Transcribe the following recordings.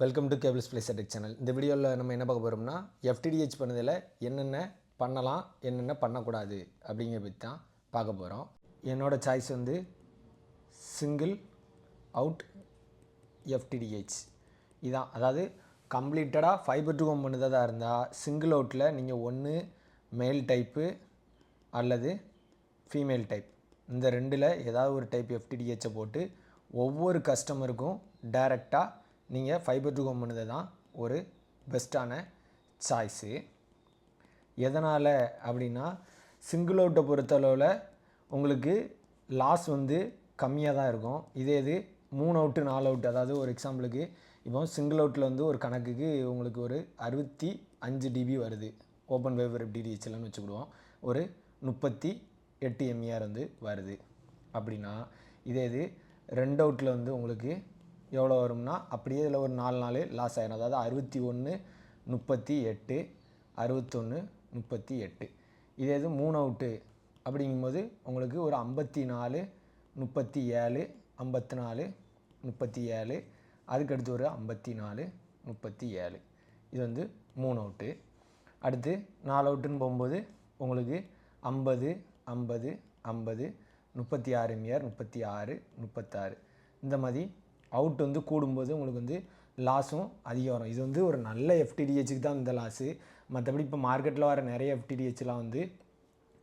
Welcome to cables place tech channel இந்த வீடியோவில் நம்ம என்ன பார்க்க போகிறோம்னா எஃப்டிடிஹெச் பண்ணதில் என்னென்ன பண்ணலாம் என்னென்ன பண்ணக்கூடாது அப்படிங்கிற பற்றி தான் பார்க்க போகிறோம் என்னோடய சாய்ஸ் வந்து சிங்கிள் அவுட் எஃப்டிடிஹெச் இதான். அதாவது கம்ப்ளீட்டடாக ஃபைபர் டு ஹோம் பண்ணுறதா இருந்தால் சிங்கிள் அவுட்டில் நீங்கள் ஒன்று மேல் டைப்பு அல்லது ஃபீமேல் டைப் இந்த ரெண்டில் ஏதாவது ஒரு டைப் எஃப்டிடிஹெச்சை போட்டு ஒவ்வொரு கஸ்டமருக்கும் டைரெக்டாக நீங்கள் ஃபைபர் டு ஹோம் பண்ணது தான் ஒரு பெஸ்ட்டான சாய்ஸு எதனால் அப்படின்னா சிங்கிள் அவுட்டை பொறுத்தளவில் உங்களுக்கு லாஸ் வந்து கம்மியாக தான் இருக்கும். இதே இது மூணு அவுட்டு நாலு அவுட் அதாவது ஒரு எக்ஸாம்பிளுக்கு இப்போ சிங்கிள் அவுட்டில் வந்து ஒரு கணக்குக்கு உங்களுக்கு ஒரு அறுபத்தி அஞ்சு டிபி வருது. ஓப்பன் வேவர் டிடிஹெச்லன்னு வச்சுக்கிடுவோம். ஒரு முப்பத்தி எட்டு எம்ஏஆர் வந்து வருது. அப்படின்னா இதே இது ரெண்டு அவுட்டில் வந்து உங்களுக்கு எவ்வளோ வரும்னா அப்படியே இதில் ஒரு நாலு நாள் லாஸ் ஆகிடும் அதாவது அறுபத்தி ஒன்று முப்பத்தி எட்டு அறுபத்தொன்று முப்பத்தி எட்டு. இதே இது மூணு அவுட்டு அப்படிங்கும்போது உங்களுக்கு ஒரு ஐம்பத்தி நாலு முப்பத்தி ஏழு ஐம்பத்தி நாலு முப்பத்தி ஏழு. அதுக்கடுத்து ஒரு ஐம்பத்தி நாலு முப்பத்தி ஏழு. இது வந்து மூணு அவுட்டு அடுத்து நாலு அவுட்டுன்னு போகும்போது உங்களுக்கு ஐம்பது ஐம்பது ஐம்பது முப்பத்தி ஆறு மியர் முப்பத்தி ஆறு முப்பத்தாறு. இந்த மாதிரி அவுட் வந்து கூடும்போது உங்களுக்கு வந்து லாஸும் அதிகம் வரும். இது வந்து ஒரு நல்ல எஃப்டிடிஹெச்சுக்கு தான் இந்த லாஸு மற்றபடி இப்போ மார்க்கெட்டில் வர நிறைய எஃப்டிடிஹெச்லாம் வந்து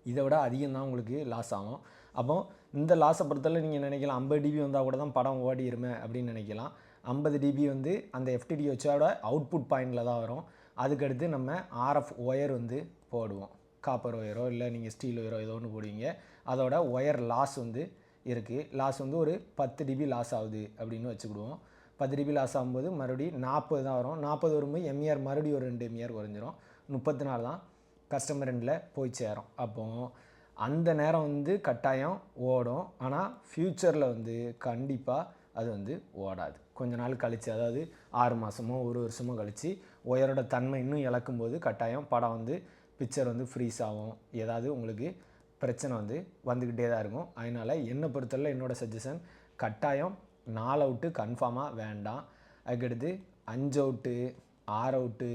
இதை விட அதிகம் தான் உங்களுக்கு லாஸ் ஆகும். அப்போ இந்த லாஸை பொறுத்தவரை நீங்கள் நினைக்கலாம் ஐம்பது டிபி வந்தால் கூட தான் படம் ஓடிருமே அப்படின்னு நினைக்கலாம். ஐம்பது டிபி வந்து அந்த எஃப்டிடிஹெச்சோட அவுட்புட் பாயிண்டில் தான் வரும். அதுக்கடுத்து நம்ம ஆர்எஃப் ஒயர் வந்து போடுவோம். காப்பர் ஒயரோ இல்லை நீங்கள் ஸ்டீல் ஒயரோ ஏதோ ஒன்று போடுவீங்க. அதோட ஒயர் லாஸ் வந்து இருக்குது லாஸ் வந்து ஒரு பத்து டிபி லாஸ் ஆகுது அப்படின்னு வச்சுக்கிடுவோம். பத்து டிபி லாஸ் ஆகும்போது மறுபடியும் நாற்பது தான் வரும். நாற்பது வரும்போது எம்இஆர் மறுபடியும் ஒரு ரெண்டு எம்இஆர் குறைஞ்சிரும். முப்பத்தி நாலு தான் கஸ்டமர் ரெண்டில் போய் சேரும். அப்போது அந்த நேரம் வந்து கட்டாயம் ஓடும். ஆனால் ஃப்யூச்சரில் வந்து கண்டிப்பாக அது வந்து ஓடாது. கொஞ்ச நாள் கழித்து அதாவது ஆறு மாதமோ ஒரு வருஷமோ கழித்து ஒயரோட தன்மை இன்னும் இழக்கும்போது கட்டாயம் படம் வந்து பிக்சர் வந்து ஃப்ரீஸ் ஆகும். ஏதாவது உங்களுக்கு பிரச்சனை வந்து வந்துக்கிட்டே தான் இருக்கும். அதனால் என்னை பொறுத்தவரை என்னோடய சஜஷன் கட்டாயம் நாலு அவுட்டு கன்ஃபார்மாக வேண்டாம். அதுக்கடுத்து அஞ்சு அவுட்டு ஆறு அவுட்டு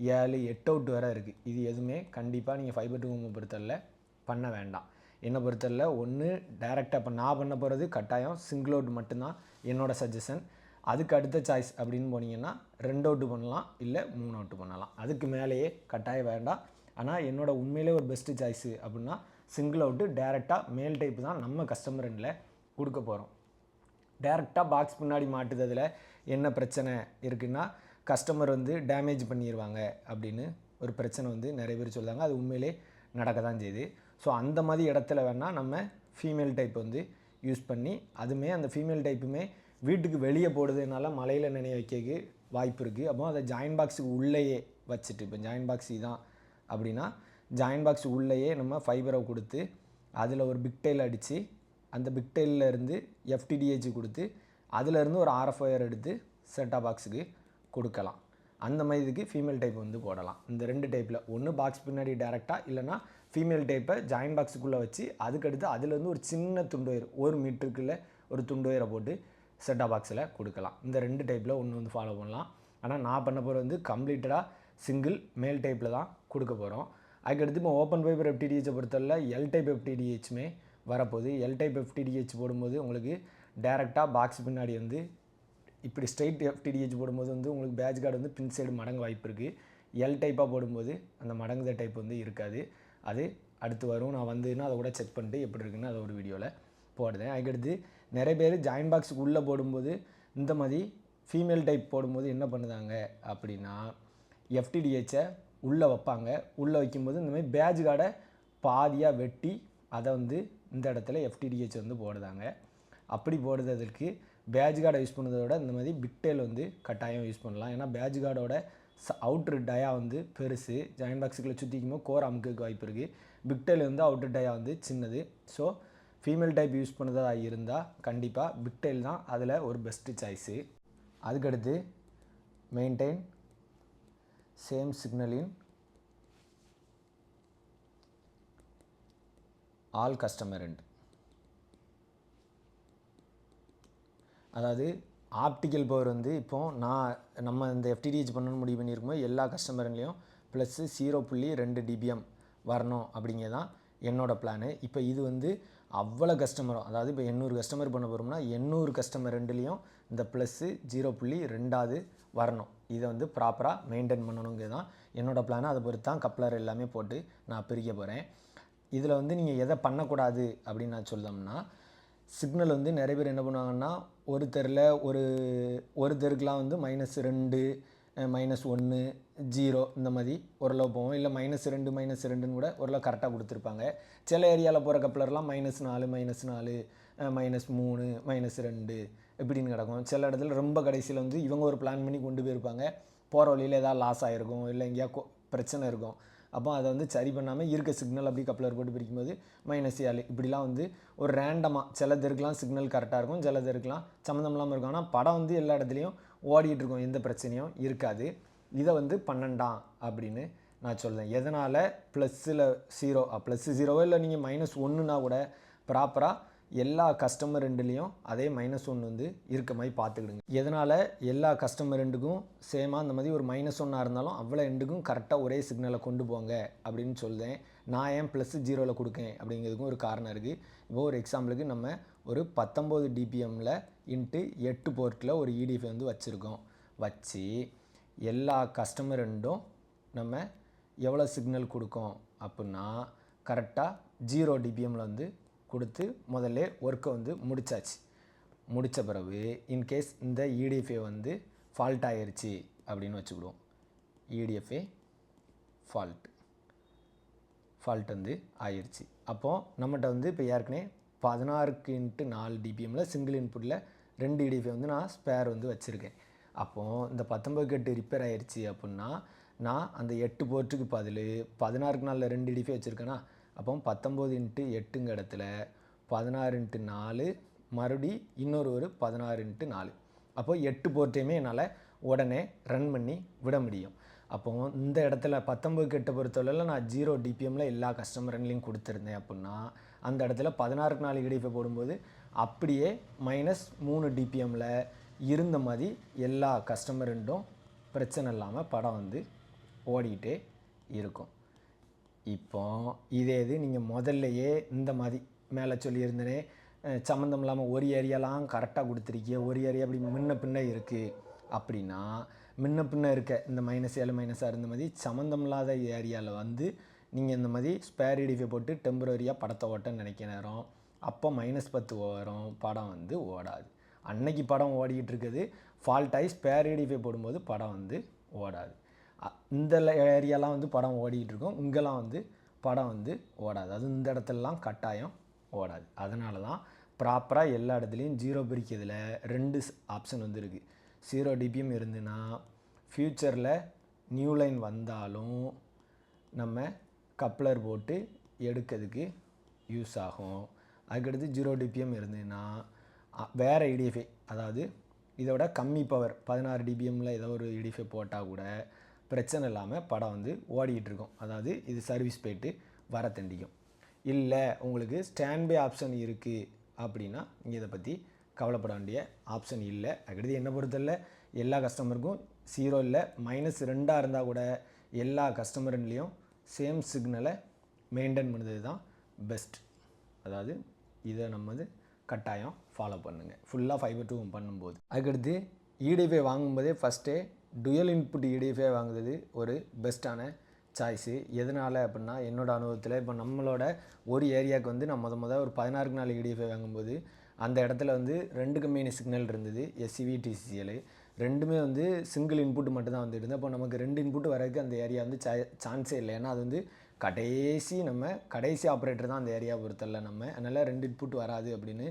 ஏழு எட்டு அவுட்டு வரை இருக்குது இது எதுவுமே கண்டிப்பாக நீங்கள் ஃபைபர் டூ ஹோமை பொறுத்தவரை பண்ண வேண்டாம். என்னை பொறுத்தவரை ஒன்று டைரெக்டாக இப்போ நான் பண்ண போகிறது கட்டாயம் சிங்கிள் அவுட் மட்டும்தான் என்னோடய சஜஷன் அதுக்கு அடுத்த சாய்ஸ் அப்படின்னு போனீங்கன்னா ரெண்டு அவுட்டு பண்ணலாம் இல்லை மூணு அவுட்டு பண்ணலாம். அதுக்கு மேலேயே கட்டாயம் வேண்டாம். ஆனால் என்னோடய உண்மையிலே ஒரு பெஸ்ட்டு சாய்ஸு அப்படின்னா சிங்கிள் அவுட்டு டேரெக்டாக மேல் டைப் தான் நம்ம கஸ்டமர் எண்டில் கொடுக்க போகிறோம் டேரெக்டாக பாக்ஸ் பின்னாடி மாட்டுறதுல என்ன பிரச்சனை இருக்குன்னா கஸ்டமர் வந்து டேமேஜ் பண்ணிடுவாங்க அப்படின்னு ஒரு பிரச்சனை வந்து நிறைய பேர் சொல்லுவாங்க அது உண்மையிலே நடக்க தான் செய்யுது. ஸோ அந்த மாதிரி இடத்துல வேணால் நம்ம ஃபீமேல் டைப் வந்து யூஸ் பண்ணி அதுவுமே அந்த ஃபீமேல் டைப்புமே வீட்டுக்கு வெளியே போடுறதுனால மலையில் நினைய வைக்க வாய்ப்பு இருக்குது அப்போ அதை ஜாயின் பாக்ஸுக்கு உள்ளேயே வச்சுட்டு இப்போ ஜாயின் பாக்ஸ் இதான் அப்படின்னா ஜாயின் பாக்ஸ் உள்ளேயே நம்ம ஃபைபரை கொடுத்து அதில் ஒரு பிக் டைல் அடித்து அந்த பிக் இருந்து எஃப்டிடிஹெச் கொடுத்து அதிலேருந்து ஒரு ஆர்எஃப் ஒயர் எடுத்து செட்டாக பாக்ஸுக்கு கொடுக்கலாம். அந்த மாதிரி இதுக்கு ஃபீமேல் டைப் வந்து போடலாம். இந்த ரெண்டு டைப்பில் ஒன்று பாக்ஸ் பின்னாடி டேரெக்டாக இல்லைனா ஃபீமேல் டைப்பை ஜாயின் பாக்ஸுக்குள்ளே வச்சு அதுக்கடுத்து அதுலேருந்து ஒரு சின்ன துண்டு ஒயர் ஒரு மீட்டருக்குள்ளே ஒரு துண்டு ஒயரை போட்டு செட்டாக பாக்ஸில் கொடுக்கலாம். இந்த ரெண்டு டைப்பில் ஒன்று வந்து ஃபாலோ பண்ணலாம். ஆனால் நான் பண்ண போகிறது வந்து கம்ப்ளீட்டடாக சிங்கிள் மேல் டைப்பில் தான் கொடுக்க போகிறோம் அதுக்கடுத்து இப்போ ஓப்பன் ஃபைபர் எஃப்டிடிஹெச்சை பொறுத்தவரை எல் டைப் எஃப்டிடிஹெச்சுமே வரப்போகுது. எல் டைப் எஃப்டிடிஹெச் போடும்போது உங்களுக்கு டேரெக்டாக பாக்ஸ் பின்னாடி வந்து இப்படி ஸ்ட்ரைட் எஃப்டிடிஹெச் போடும்போது வந்து உங்களுக்கு பேட்ச் கார்டு வந்து பின் சைடு மடங்கு வாய்ப்பு இருக்குது எல் டைப்பாக போடும்போது அந்த மடங்குத டைப் வந்து இருக்காது. அது அடுத்து வரும். நான் வந்ததுன்னா அதை கூட செக் பண்ணிட்டு எப்படி இருக்குன்னு அதை ஒரு வீடியோவில் போடுறேன். அதுக்கடுத்து நிறைய பேர் ஜாயின் பாக்ஸுக்கு உள்ளே போடும்போது இந்த மாதிரி ஃபீமேல் டைப் போடும்போது என்ன பண்ணுதாங்க அப்படின்னா எஃப்டிடிஹெச்சை உள்ளே வைப்பாங்க. உள்ளே வைக்கும்போது இந்த மாதிரி பேட்ச் கார்டை பாதியாக வெட்டி அதை வந்து இந்த இடத்துல எஃப்டிடிஹெச் வந்து போடுதாங்க அப்படி போடுறதுக்கு பேஜ் கார்டை யூஸ் பண்ணுறத விட இந்த மாதிரி பிக்டெயில் வந்து கட்டாயம் யூஸ் பண்ணலாம். ஏன்னா பேஜ் கார்டோட அவுட்ரு டயா வந்து பெருசு. ஜாயின் பாக்ஸுக்குள்ளே சுற்றிக்கும் கோர் அமுக்கு வாய்ப்பு இருக்குது பிக்டெயில் வந்து அவுட்ரு டயா வந்து சின்னது. ஸோ ஃபீமேல் டைப் யூஸ் பண்ணுறதா இருந்தால் கண்டிப்பாக பிக்டெயில் தான் அதில் ஒரு பெஸ்ட்டு சாய்ஸு அதுக்கடுத்து மெயின்டைன் சேம் சிக்னலின் ஆல் கஸ்டமர் end. அதாவது ஆப்டிக்கல் பவர் வந்து இப்போது நான் நம்ம இந்த எஃப்டிடிஹெச் பண்ணணும்னு முடிவு பண்ணியிருக்கும்போது எல்லா கஸ்டமர்லேயும் ப்ளஸ்ஸு ஜீரோ புள்ளி ரெண்டு டிபிஎம் வரணும் அப்படிங்கிறது தான் என்னோடய பிளானு இப்போ இது வந்து அவ்வளோ கஸ்டமரும் அதாவது இப்போ எண்ணூறு கஸ்டமர் பண்ண போகிறோம்னா எண்ணூறு கஸ்டமர் ரெண்டுலேயும் இந்த ப்ளஸ்ஸு ஜீரோ புள்ளி ரெண்டாவது வரணும். இதை வந்து ப்ராப்பராக மெயின்டைன் பண்ணணுங்கிறது தான் என்னோடய பிளான் அதை பொறுத்து தான் கப்ளர் எல்லாமே போட்டு நான் பிரிக்க போகிறேன் இதில் வந்து நீங்கள் எதை பண்ணக்கூடாது அப்படின்னு நான் சொல்லோம்னா சிக்னல் வந்து நிறைய பேர் என்ன பண்ணுவாங்கன்னா ஒரு தெருவில் ஒரு ஒரு தெருக்கெலாம் வந்து மைனஸ் ரெண்டு மைனஸ் ஒன்று ஜீரோ இந்த மாதிரி ஓரளவு போவோம். இல்லை மைனஸ் ரெண்டு மைனஸ் ரெண்டுன்னு கூட ஓரளவு கரெக்டாக கொடுத்துருப்பாங்க. சில ஏரியாவில் போகிற கப்ளர்லாம் மைனஸ் நாலு மைனஸ் நாலு மைனஸ் மூணு மைனஸ் ரெண்டு இப்படின்னு கிடக்கும். சில இடத்துல ரொம்ப கடைசியில் வந்து இவங்க ஒரு பிளான் பண்ணி கொண்டு போயிருப்பாங்க. போகிற வழியில் ஏதாவது லாஸ் ஆகிருக்கும் இல்லை எங்கேயா பிரச்சனை இருக்கும். அப்போ அதை வந்து சரி பண்ணாமல் இருக்க சிக்னல் அப்படி கப்ளர் போட்டு பிரிக்கும்போது மைனஸ் ஏழு. இப்படிலாம் வந்து ஒரு ரேண்டமாக சிலது இருக்கலாம் சிக்னல் கரெக்டாக இருக்கும் சிலது இருக்கலாம் சம்மந்தம் இல்லாமல் இருக்கும். ஆனால் படம் வந்து எல்லா இடத்துலையும் ஓடிட்டு இருக்கும் எந்த பிரச்சனையும் இருக்காது. இதை வந்து பன்னெண்டாம் அப்படின்னு நான் சொல்கிறேன் எதனால் ப்ளஸ்ஸில் ஜீரோ ப்ளஸ் ஜீரோவோ இல்லை நீங்கள் மைனஸ் ஒன்றுனா கூட ப்ராப்பராக எல்லா கஸ்டமர் ரெண்டுலேயும் அதே மைனஸ் ஒன்று வந்து இருக்க மாதிரி பார்த்துக்கிடுங்க. எதனால் எல்லா கஸ்டமர் ரெண்டுக்கும் சேமாக அந்த மாதிரி ஒரு மைனஸ் ஒன்னாக இருந்தாலும் அவ்வளோ ரெண்டுக்கும் கரெக்டாக ஒரே சிக்னலை கொண்டு போங்க அப்படின்னு சொல்லுதேன் நான் ஏன் ப்ளஸ் ஜீரோவில் கொடுக்கேன் அப்படிங்கிறதுக்கும் ஒரு காரணம் இருக்குது இப்போ ஒரு எக்ஸாம்பிளுக்கு நம்ம ஒரு பத்தொம்போது டிபிஎம்மில் இன்ட்டு எட்டு போர்ட்டில் ஒரு இடிஎஃப் வந்து வச்சுருக்கோம். வச்சு எல்லா கஸ்டமர் ரெண்டும் நம்ம எவ்வளோ சிக்னல் கொடுக்கோம் அப்படின்னா கரெக்டாக ஜீரோ டிபிஎம்மில் வந்து கொடுத்து முதல்ல ஒர்க்கை வந்து முடிச்சாச்சு. முடித்த பிறகு இன்கேஸ் இந்த இடிஎஃப்ஏ வந்து ஃபால்ட் ஆயிருச்சு அப்படின்னு வச்சுக்கிடுவோம். இடிஎஃப்ஏ ஃபால்ட் ஃபால்ட் வந்து ஆயிடுச்சு அப்போது நம்மகிட்ட வந்து இப்போ ஏற்கனவே பதினாறுக்கு இன்ட்டு நாலு டிபிஎம்மில் சிங்கிள் இன்புட்டில் ரெண்டு இடிஎஃப்ஏ வந்து நான் ஸ்பேர் வந்து வச்சுருக்கேன். அப்போது இந்த பத்தொம்பதுக்கு எட்டு ரிப்பேர் ஆயிடுச்சு அப்புடின்னா நான் அந்த எட்டு போர்ட்டுக்கு பதில் பதினாறுக்கு நாளில் ரெண்டு இடிஎஃப்ஏ வச்சுருக்கேன்னா அப்போ பத்தொம்போது இன்ட்டு எட்டுங்க இடத்துல பதினாறு இன்ட்டு நாலு மறுபடி இன்னொரு ஒரு பதினாறு இன்ட்டு நாலு. அப்போ எட்டு போர்ட்டையுமே என்னால் உடனே ரன் பண்ணி விட முடியும். அப்போ இந்த இடத்துல பத்தொம்பது கெட்ட பொறுத்தவரையில் நான் ஜீரோ டிபிஎம்மில் எல்லா கஸ்டமர்லையும் கொடுத்துருந்தேன் அப்படின்னா அந்த இடத்துல பதினாறுக்கு நாலு இடிப்பை போடும்போது அப்படியே மைனஸ் மூணு டிபிஎம்மில் இருந்த மாதிரி எல்லா கஸ்டமருண்டும் பிரச்சனை இல்லாமல் படம் வந்து ஓடிக்கிட்டே இருக்கும். இப்போ இதே இது நீங்கள் முதல்லையே இந்த மாதிரி மேலே சொல்லியிருந்தனே சம்மந்தம் இல்லாமல் ஒரு ஏரியாலாம் கரெக்டாக கொடுத்துருக்கீங்க ஒரு ஏரியா அப்படி முன்ன பின்ன இருக்குது அப்படின்னா முன்ன பின்ன இருக்க இந்த மைனஸ் ஏழு மைனஸாக இருந்த மாதிரி சம்மந்தம் இல்லாத ஏரியாவில் வந்து நீங்கள் இந்த மாதிரி ஸ்பேர் இடிஃபை போட்டு டெம்பரரியாக படத்தை ஓட்டன்னு நினைக்க நேரம் அப்போ மைனஸ் பத்து வரும் படம் வந்து ஓடாது. அன்னைக்கு படம் ஓடிக்கிட்டு இருக்குது ஃபால்ட் ஆகி ஸ்பேர் இடிஃபை போடும்போது படம் வந்து ஓடாது. இந்த ஏரியாலாம் வந்து படம் ஓடிக்கிட்டு இருக்கும் இங்கெல்லாம் வந்து படம் வந்து ஓடாது. அது இந்த இடத்துலலாம் கட்டாயம் ஓடாது. அதனால தான் ப்ராப்பராக எல்லா இடத்துலையும் ஜீரோ பிரிக்கிறதுல ரெண்டு ஆப்ஷன் வந்து இருக்குது ஜீரோ டிபிஎம் இருந்துன்னா ஃப்யூச்சரில் நியூ லைன் வந்தாலும் நம்ம கப்ளர் போட்டு எடுக்கிறதுக்கு யூஸ் ஆகும். அதுக்கடுத்து ஜீரோ டிபிஎம் இருந்ததுன்னா வேறு இடிஎஃப்ஐ அதாவது இதோட கம்மி பவர் பதினாறு டிபிஎம்மில் ஏதோ ஒரு இடிஎஃப்ஐ போட்டால் கூட பிரச்சனை இல்லாமல் படம் வந்து ஓடிக்கிட்டு இருக்கும் அதாவது இது சர்வீஸ் போய்ட்டு வர தண்டிக்கும். இல்லை உங்களுக்கு ஸ்டாண்ட்பை ஆப்ஷன் இருக்குது அப்படின்னா நீங்கள் இதை பற்றி கவலைப்பட வேண்டிய ஆப்ஷன் இல்லை. அதுக்கடுத்து என்னை பொறுத்தல எல்லா கஸ்டமருக்கும் ஜீரோ இல்லை மைனஸ் ரெண்டாக இருந்தால் கூட எல்லா கஸ்டமர்லேயும் சேம் சிக்னலை மெயின்டைன் பண்ணுறது தான் பெஸ்ட் அதாவது இதை நம்ம வந்து கட்டாயம் ஃபாலோ பண்ணுங்கள் ஃபுல்லாக ஃபைபர் டூ பண்ணும்போது. அதுக்கடுத்து இடிஎஃப்ஐ வாங்கும்போதே ஃபஸ்ட்டே டுயல் இன்புட் இடிஎஃப்ஐ வாங்குறது ஒரு பெஸ்ட்டான சாய்ஸு எதனால் அப்படின்னா என்னோடய அனுபவத்தில் இப்போ நம்மளோட ஒரு ஏரியாவுக்கு வந்து நான் முத முத ஒரு பதினாறுக்கு நாள் இடிஎஃப்ஐ வாங்கும்போது அந்த இடத்துல வந்து ரெண்டு கம்பெனி சிக்னல் இருந்தது எஸ்சிவி டிசிஎல் ரெண்டுமே வந்து சிங்கிள் இன்புட் மட்டும் தான் வந்து இருந்தது. அப்போ நமக்கு ரெண்டு இன்புட் வரதுக்கு அந்த ஏரியா வந்து சான்ஸே இல்லை. ஏன்னா அது வந்து கடைசி நம்ம கடைசி ஆப்ரேட்டர் தான் அந்த ஏரியா பொறுத்தல நம்ம. அதனால் ரெண்டு இன்புட் வராது அப்படின்னு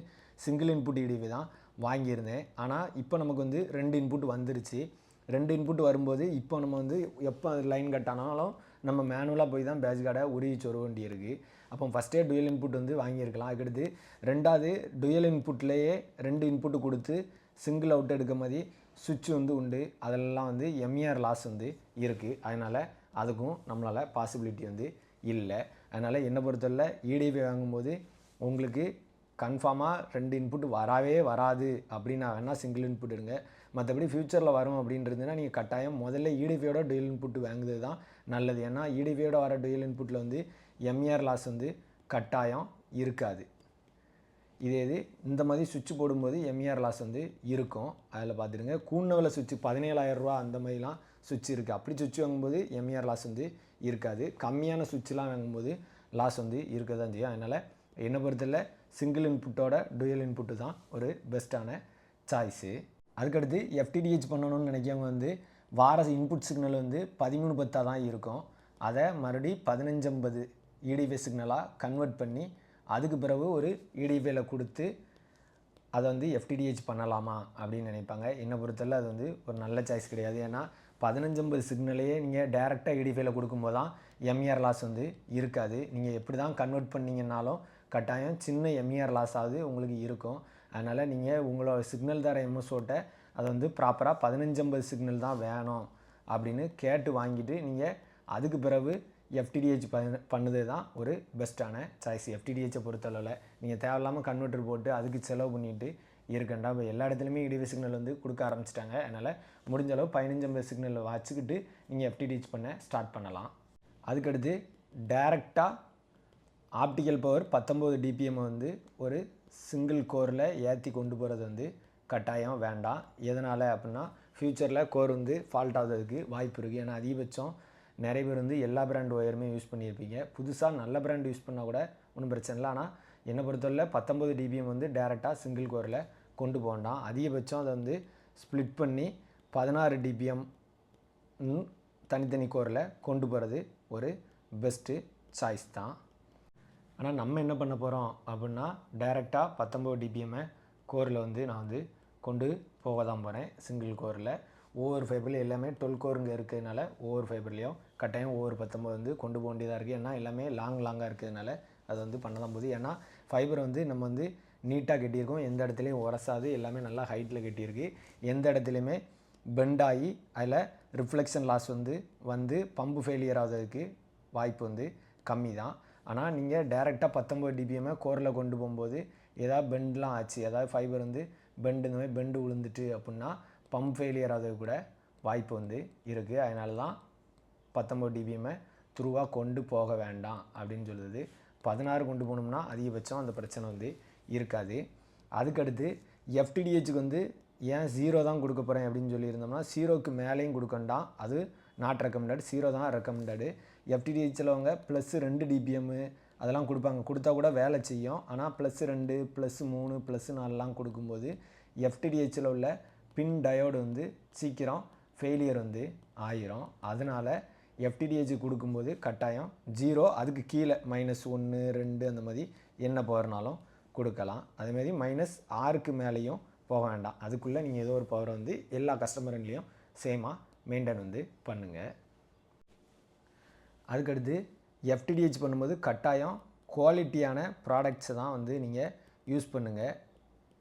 சிங்கிள் இன்புட் இடிவி தான். வாங்கியிருந்தேன். ஆனால் இப்போ நமக்கு வந்து ரெண்டு இன்புட் வந்துருச்சு. ரெண்டு இன்புட் வரும்போது இப்போ நம்ம வந்து எப்போ லைன் கட் ஆனாலும் நம்ம மேனுவலாக போய் தான் பேட்ச் கார்டை உருவி சொருக வேண்டியிருக்கு. அப்போ ஃபஸ்ட்டே டுயல் இன்புட் வந்து வாங்கியிருக்கலாம். அதுக்கடுத்து ரெண்டாவது டுயல் இன்புட்லேயே ரெண்டு இன்புட் கொடுத்து சிங்கிள் அவுட் எடுக்க மாதிரி சுவிட்ச் வந்து உண்டு. அதெல்லாம் வந்து எம்இஆர் லாஸ் வந்து இருக்குது அதனால் அதுக்கும் நம்மளால் பாசிபிலிட்டி வந்து இல்லை. அதனால் என்னை பொறுத்தவரை இடிபி வாங்கும்போது உங்களுக்கு கன்ஃபார்மாக ரெண்டு இன்புட் வரவே வராது அப்படின்னா வேணால் சிங்கிள் இன்புட் எடுங்க. மற்றபடி ஃப்யூச்சரில் வரும் அப்படின்றதுனா நீங்கள் கட்டாயம் முதல்ல இடிஃபியோட டூயல் இன்புட் வாங்குறது தான் நல்லது. ஏன்னா இடிஃபியோட வர டூயல் இன்புட்டில் வந்து எம்ஏஆர் லாஸ் வந்து கட்டாயம் இருக்காது. இதே இது இந்த மாதிரி சுவிட்ச் போடும்போது எம்இஆர் லாஸ் வந்து இருக்கும். அதில் பார்த்துடுங்க. கூண்ணவில் சுவிட்ச் பதினேழாயிரரூவா அந்த மாதிரிலாம் சுவிட்ச் இருக்குது அப்படி சுவிட்ச் வாங்கும்போது எம்இஆர் லாஸ் வந்து இருக்காது. கம்மியான சுவிட்ச்லாம் வாங்கும்போது லாஸ் வந்து இருக்க தான் செய்யும். அதனால் என்னை பொறுத்தல சிங்கிள் இன்புட்டோட டூயல் இன்புட்டு தான் ஒரு பெஸ்ட்டான சாய்ஸு அதுக்கடுத்து எஃப்டிடிஹெச் பண்ணணும்னு நினைக்கிறவங்க வந்து வார இன்புட் சிக்னல் வந்து பதிமூணு பத்தாக தான் இருக்கும். அதை மறுபடி பதினஞ்சம்பது இடிபி சிக்னலாக கன்வெர்ட் பண்ணி அதுக்கு பிறகு ஒரு இடிவியில் கொடுத்து அதை வந்து எஃப்டிடிஹெச் பண்ணலாமா அப்படின்னு நினைப்பாங்க. என்னை பொறுத்தவரை அது வந்து ஒரு நல்ல சாய்ஸ் கிடையாது. ஏன்னா பதினஞ்சம்பது சிக்னலையே நீங்கள் டேரெக்டாக இடிஃபைல கொடுக்கும்போது தான் எம்இஆர் லாஸ் வந்து இருக்காது. நீங்கள் எப்படி தான் கன்வெர்ட் பண்ணீங்கன்னாலும் கட்டாயம் சின்ன எம்இஆர் லாஸ் ஆகுது உங்களுக்கு இருக்கும். அதனால் நீங்கள் உங்களோட சிக்னல் தர எம்எஸ்ஓட்ட அதை வந்து ப்ராப்பராக பதினஞ்சம்பது சிக்னல் தான் வேணும் அப்படின்னு கேட்டு வாங்கிட்டு நீங்கள் அதுக்கு பிறகு எஃப்டிடிஹெச் பண்ண பண்ணுது தான் ஒரு பெஸ்ட்டான சாய்ஸ் எஃப்டிடிஹெச்சை பொறுத்தளவில் நீங்கள் தேவையில்லாமல் கன்வெர்டர் போட்டு அதுக்கு செலவு பண்ணிவிட்டு இருக்கண்டா இப்போ எல்லா இடத்துலையுமே இடிவு சிக்னல் வந்து கொடுக்க ஆரம்பிச்சிட்டாங்க. அதனால் முடிஞ்ச அளவு பதினஞ்சம்பது ஐம்பது வச்சுக்கிட்டு நீங்கள் எஃப்டிடிஹெச் பண்ண ஸ்டார்ட் பண்ணலாம். அதுக்கடுத்து டேரெக்டாக ஆப்டிக்கல் பவர் பத்தொம்போது டிபிஎம் வந்து ஒரு சிங்கிள் கோரில் ஏற்றி கொண்டு போகிறது வந்து கட்டாயம் வேண்டாம். எதனால் அப்படின்னா ஃப்யூச்சரில் கோர் வந்து ஃபால்ட் ஆகுறதுக்கு வாய்ப்பு இருக்குது ஏன்னா அதிகபட்சம் நிறைய பேர் வந்து எல்லா பிராண்ட் ஒயருமே யூஸ் பண்ணியிருப்பீங்க புதுசாக நல்ல பிராண்ட் யூஸ் பண்ணால் கூட ஒன்றும் பிரச்சனை இல்லை. ஆனால் என்னை பொறுத்தவரை பத்தொம்பது டிபிஎம் வந்து டேரெக்டாக சிங்கிள் கோரில் கொண்டு போகண்டாம். அதிகபட்சம் அதை வந்து ஸ்ப்ளிட் பண்ணி பதினாறு டிபிஎம் தனித்தனி கோரில் கொண்டு போகிறது ஒரு பெஸ்ட்டு சாய்ஸ் தான். ஆனால் நம்ம என்ன பண்ண போகிறோம் அப்படின்னா டைரெக்டாக பத்தொம்பது டிபிஎம்மை கோரில் வந்து நான் வந்து கொண்டு போக தான் போகிறேன் சிங்கிள் கோரில் ஒவ்வொரு ஃபைபர்லையும் எல்லாமே டுவெல் கோருங்க இருக்கிறதுனால ஒவ்வொரு ஃபைபர்லேயும் கட்டாயம் ஒவ்வொரு பத்தொம்பது வந்து கொண்டு போக வேண்டியதாக இருக்குது ஏன்னா எல்லாமே லாங் லாங்காக இருக்கிறதுனால அது வந்து பண்ண தான் போகுது. ஏன்னா ஃபைபர் வந்து நம்ம வந்து நீட்டாக கட்டியிருக்கோம். எந்த இடத்துலையும் உரசாது. எல்லாமே நல்லா ஹைட்டில் கட்டியிருக்கு. எந்த இடத்துலையுமே பெண்ட் ஆகி அதில் ரிஃப்ளெக்ஷன் லாஸ் வந்து வந்து பம்பு ஃபெயிலியர் ஆகிறதுக்கு வாய்ப்பு வந்து கம்மி தான். ஆனால் நீங்கள் டேரெக்டாக பத்தொம்பது டிபிஎம்ஐ கோரில் கொண்டு போகும்போது ஏதாவது பெண்ட்லாம் ஆச்சு ஏதாவது ஃபைபர் வந்து பெண்டு இந்த மாதிரி பெண்டு விழுந்துட்டு அப்படின்னா பம்ப் ஃபெயிலியர் ஆகிறது கூட வாய்ப்பு வந்து இருக்குது அதனால தான் பத்தொம்பது டிபிஎம்ஐ த்ரூவாக கொண்டு போக வேண்டாம் அப்படின்னு சொல்லுது. பதினாறு கொண்டு போனோம்னா அதிகபட்சம் அந்த பிரச்சனை வந்து இருக்காது. அதுக்கடுத்து எஃப்டிடிஹெச்சுக்கு வந்து ஏன் ஜீரோ தான் கொடுக்க போகிறேன் அப்படின்னு சொல்லியிருந்தோம்னா ஜீரோக்கு மேலேயும் கொடுக்கண்டாம். அது நாட் ரெக்கமெண்டட் ஜீரோ தான் ரெக்கமெண்டடு எஃப்டிடிஹெச்சில் அவங்க ப்ளஸ் ரெண்டு டிபிஎம்மு அதெல்லாம் கொடுப்பாங்க. கொடுத்தா கூட வேலை செய்யும். ஆனால் ப்ளஸ் ரெண்டு ப்ளஸ் மூணு ப்ளஸ் நாலுலாம் கொடுக்கும்போது எஃப்டிடிஹெச்சில் உள்ள பின் டயோடு வந்து சீக்கிரம் ஃபெயிலியர் வந்து ஆயிரும். அதனால் எஃப்டிடிஹெச் கொடுக்கும்போது கட்டாயம் ஜீரோ அதுக்கு கீழே மைனஸ் ஒன்று ரெண்டு அந்த மாதிரி என்ன பவர்னாலும் கொடுக்கலாம். அதேமாதிரி மைனஸ் ஆறுக்கு மேலேயும் போக வேண்டாம். அதுக்குள்ளே நீங்கள் ஏதோ ஒரு பவரை வந்து எல்லா கஸ்டமர்லேயும் சேமாக மெயின்டைன் வந்து பண்ணுங்கள் அதுக்கடுத்து எஃப்டிடிஹெச் பண்ணும்போது கட்டாயம் குவாலிட்டியான ப்ராடக்ட்ஸை தான் வந்து நீங்கள் யூஸ் பண்ணுங்கள்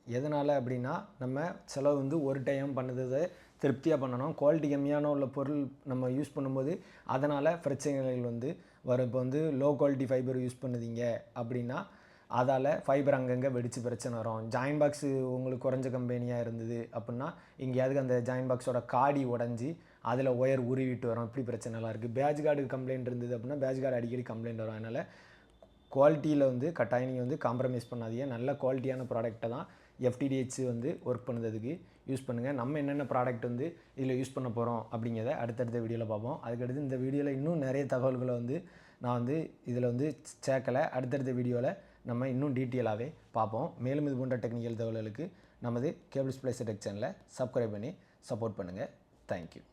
எதனால் அப்படின்னா நம்ம செலவு வந்து ஒரு டைம் பண்ணதை திருப்தியாக பண்ணணும். குவாலிட்டி கம்மியான உள்ள பொருள் நம்ம யூஸ் பண்ணும்போது அதனால் பிரச்சனைகள் வந்து வரும். இப்போ வந்து லோ குவாலிட்டி ஃபைபர் யூஸ் பண்ணுதீங்க அப்படின்னா அதால் ஃபைபர் அங்கங்கே வெடித்து பிரச்சனை வரும். ஜாயின் பாக்ஸு உங்களுக்கு குறைஞ்ச கம்பெனியாக இருந்தது அப்படின்னா எங்கேயாவது அந்த ஜாயின் பாக்ஸோட காடி உடஞ்சி அதில் ஒயர் உருவிட்டு வரும். இப்படி பிரச்சனைலாம் இருக்குது பேட்ச் கார்டுக்கு கம்ப்ளைண்ட் இருந்தது அப்படின்னா பேட்ச் கார்டு அடிக்கடி கம்ப்ளைண்ட் வரும். அதனால் குவாலிட்டியில் வந்து கட்டாயம் நீங்கள் வந்து காம்ப்ரமைஸ் பண்ணாதீங்க. நல்ல குவாலிட்டியான ப்ராடக்ட்டை தான் எஃப்டிடிஹெச் வந்து ஒர்க் பண்ணுறதுக்கு யூஸ் பண்ணுங்கள் நம்ம என்னென்ன ப்ராடக்ட் வந்து இதில் யூஸ் பண்ண போகிறோம் அப்படிங்கிறத அடுத்தடுத்த வீடியோவில் பார்ப்போம். அதுக்கடுத்து இந்த வீடியோவில் இன்னும் நிறைய தகவல்களை வந்து நான் வந்து இதில் வந்து சேர்க்கலை. அடுத்தடுத்த வீடியோவில் நம்ம இன்னும் டீட்டெயிலாகவே பார்ப்போம். மேலும் இது போன்ற டெக்னிக்கல் தகவல்களுக்கு நமது கேபிள்ஸ் பிளேஸ் டெக் சேனலை சப்ஸ்கிரைப் பண்ணி சப்போர்ட் பண்ணுங்கள் தேங்க்யூ